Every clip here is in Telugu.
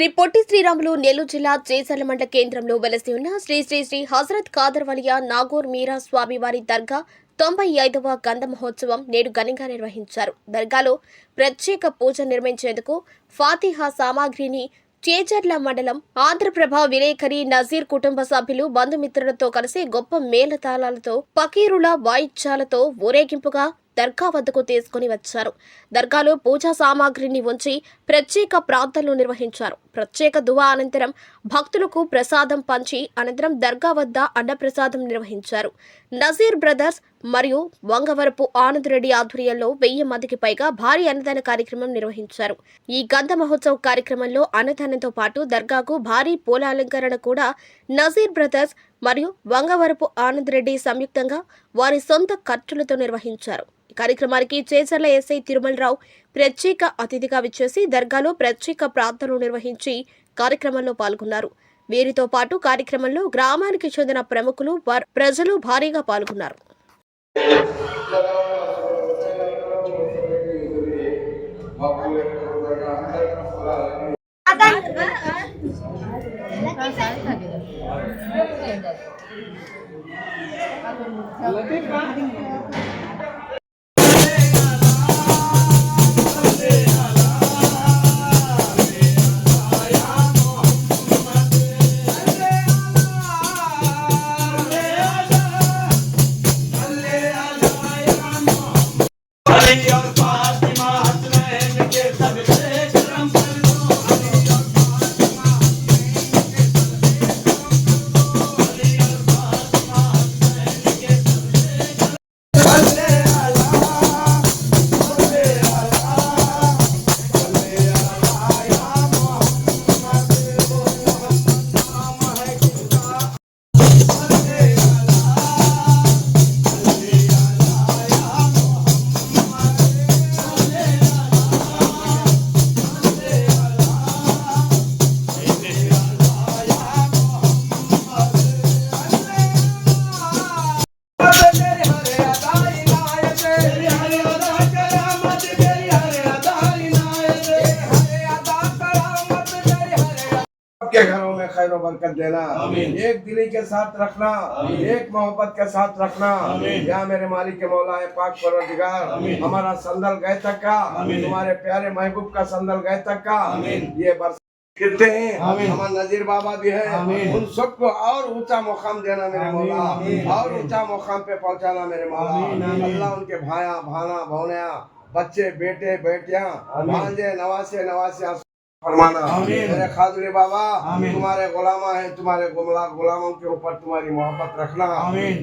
శ్రీ పొట్టి శ్రీరాములు నెల్లూరు జిల్లా చేసర్ల మండల కేంద్రంలో వెలసి ఉన్న శ్రీ శ్రీ శ్రీ హజరత్ ఖాదర్ వలియా నాగూర్ మీరా స్వామివారి దర్గా తొంభై ఐదవ గంధ మహోత్సవం నేడు ఘనంగా నిర్వహించారు. దర్గాలో ప్రత్యేక పూజ నిర్మించేందుకు ఫాతిహా సామాగ్రిని చేజర్ల మండలం ఆంధ్రప్రభ విలేకరి నజీర్ కుటుంబ సభ్యులు బంధుమిత్రులతో కలిసి గొప్ప మేళతాళాలతో పకీరుల వాయిద్యాలతో ఊరేగింపుగా దర్గా వద్దకు తీసుకుని వచ్చారు. దర్గాలో పూజా సామాగ్రిని ఉంచి ప్రత్యేక ప్రార్థనలు నిర్వహించారు. ప్రత్యేక దువా అనంతరం భక్తులకు ప్రసాదం పంచి అనంతరం దర్గా వద్ద అన్నప్రసాదం నిర్వహించారు. నజీర్ బ్రదర్స్ మరియు వంగవరపు ఆనంద్ రెడ్డి ఆధ్వర్యంలో వెయ్యి మందికి పైగా భారీ అన్నదాన కార్యక్రమం నిర్వహించారు. ఈ గంధ మహోత్సవ్ కార్యక్రమంలో అన్నదానంతో పాటు దర్గాకు భారీ పూల అలంకరణ కూడా నజీర్ బ్రదర్స్ మరియు వంగవరపు ఆనంద్ రెడ్డి సంయుక్తంగా వారి సొంత ఖర్చులతో నిర్వహించారు. ఈ కార్యక్రమానికి చేచర్ల ఎస్ఐ తిరుమలరావు ప్రత్యేక అతిథిగా విచ్చేసి దర్గాలో ప్రత్యేక ప్రార్థనలు నిర్వహించి కార్యక్రమంలో పాల్గొన్నారు. వీరితో పాటు కార్యక్రమంలో గ్రామానికి చెందిన ప్రముఖులు ప్రజలు భారీగా పాల్గొన్నారు. Hallelujah. सबके घरों में खैर बरकत देना। एक दिली के साथ रखना एक मोहब्बत के साथ रखना। या मेरे मालिक के मौला है पाक परवरदिगार हमारा संदल गए तक का तुम्हारे प्यारे महबूब का संदल गए तक का। ये बरस गिरते हैं। हमारे नजीर बाबा भी है। उन सबको और ऊँचा मुकाम देना मेरे मौला। और ऊँचा मुकाम पे पहुंचाना मेरे मौला। अल्लाह उनके भाया भाना भौनिया बच्चे बेटे बेटियाँ भांजे नवासे नवासे फरमाना मेरे खादुरी बाबा तुम्हारे गुलामा है तुम्हारे गुमला गुलामों के ऊपर तुम्हारी मोहब्बत रखना।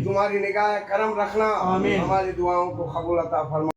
तुम्हारी निगाह करम रखना। हमारी दुआओं को कबूल अता फरमा।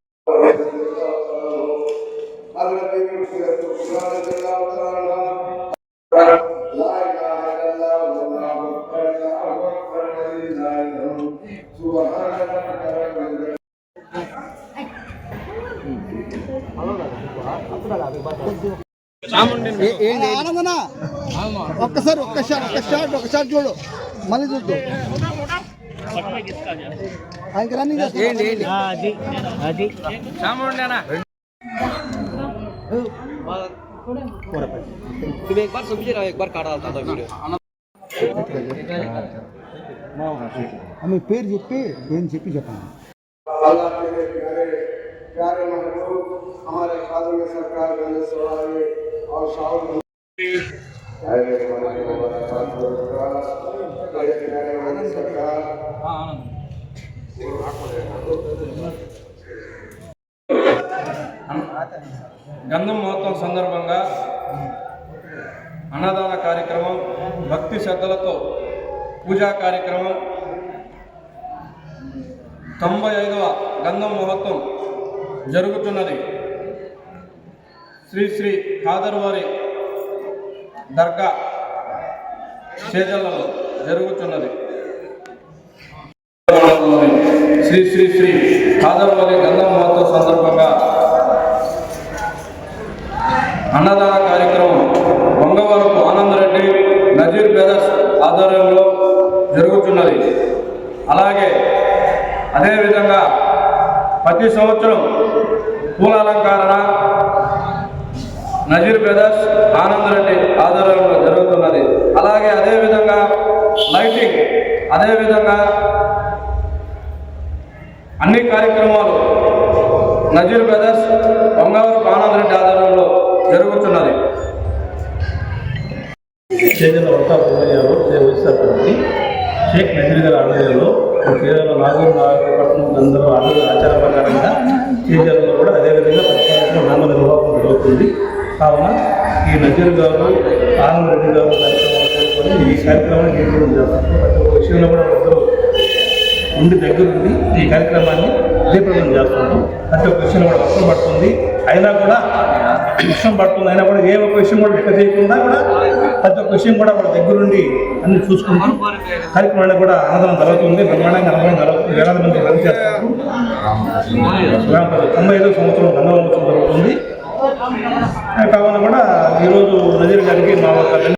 ఆనందనా ఒక్కసారి ఒక్క షాట్ ఒక్క షాట్ ఒక షాట్ చూడు మళ్ళీ చూద్దు ఆయనకి రన్నింగ్ ఏంటి ఏంటి तुम एक बार समझे ना एक बार काटा था वीडियो మీ పేరు చెప్పి ఏం చెప్పి చెప్పండి अल्लाह तेरे प्यारे प्यारे महबूब हमारे खादम सरकार गंज सवारी और शाहुल अरे हमारे तेरे प्यारे गंज सरकार గంధం మహోత్సవం సందర్భంగా అన్నదాన కార్యక్రమం భక్తి శ్రద్ధలతో పూజా కార్యక్రమం తొంభై ఐదవ గంధం మహోత్సవం జరుగుతున్నది. శ్రీ శ్రీ కాదర్వారి దర్గా చేజలలో జరుగుతున్నది. శ్రీ శ్రీ శ్రీ కాదర్వారి గంధం మహోత్సవ సందర్భంగా అన్నదాన కార్యక్రమం వంగవరపు ఆనందరెడ్డి నజీర్ బ్రదర్స్ ఆధ్వర్యంలో జరుగుతున్నది. అలాగే అదేవిధంగా ప్రతి సంవత్సరం పూల అలంకరణ నజీర్ బ్రదర్స్ ఆనందరెడ్డి ఆధ్వర్యంలో జరుగుతున్నది. అలాగే అదేవిధంగా లైటింగ్ అదేవిధంగా అన్ని కార్యక్రమాలు నజీర్ బ్రదర్స్ వంగవరపు ఆనందరెడ్డి ఆధ్వర్యంలో జరుగుతున్నది. చేజల వద్ద పోయారు షేక్ నజీర్ గారి ఆధ్వర్యంలో కేరళ నాగూరు నాగపట్నం అందరూ ఆచార ప్రకారంగా చేజలలో కూడా అదేవిధంగా ప్రతి సంవత్సరం నామ నిర్వాహకం జరుగుతుంది కావున ఈ నజీర్ గారు ఆనంద్ రెడ్డి గారు ఈ కార్యక్రమాన్ని నిర్వహణ చేస్తారు ప్రతి ఒక్క విషయంలో కూడా అందరూ ఉండి దగ్గరుండి ఈ కార్యక్రమాన్ని జయప్రదం చేస్తున్నాం ప్రతి ఒక్క విషయం కూడా వర్షం పడుతుంది. అయినా కూడా వర్షం పడుతుంది. అయినా కూడా ఏ ఒక్క విషయం కూడా లెక్క చేయకుండా కూడా ప్రతి ఒక్క విషయం కూడా వాళ్ళ దగ్గరుండి అన్ని చూసుకుంటాం కార్యక్రమాన్ని కూడా ఆనందం జరుగుతుంది. బ్రహ్మాండంగా ఆనందం జరుగుతుంది. వేలాది మంది రన్ చేస్తారు తొంభై ఐదో సంవత్సరం గంధవరం జరుగుతుంది. కావున కూడా ఈరోజు నజీర్ గారికి మా ఒక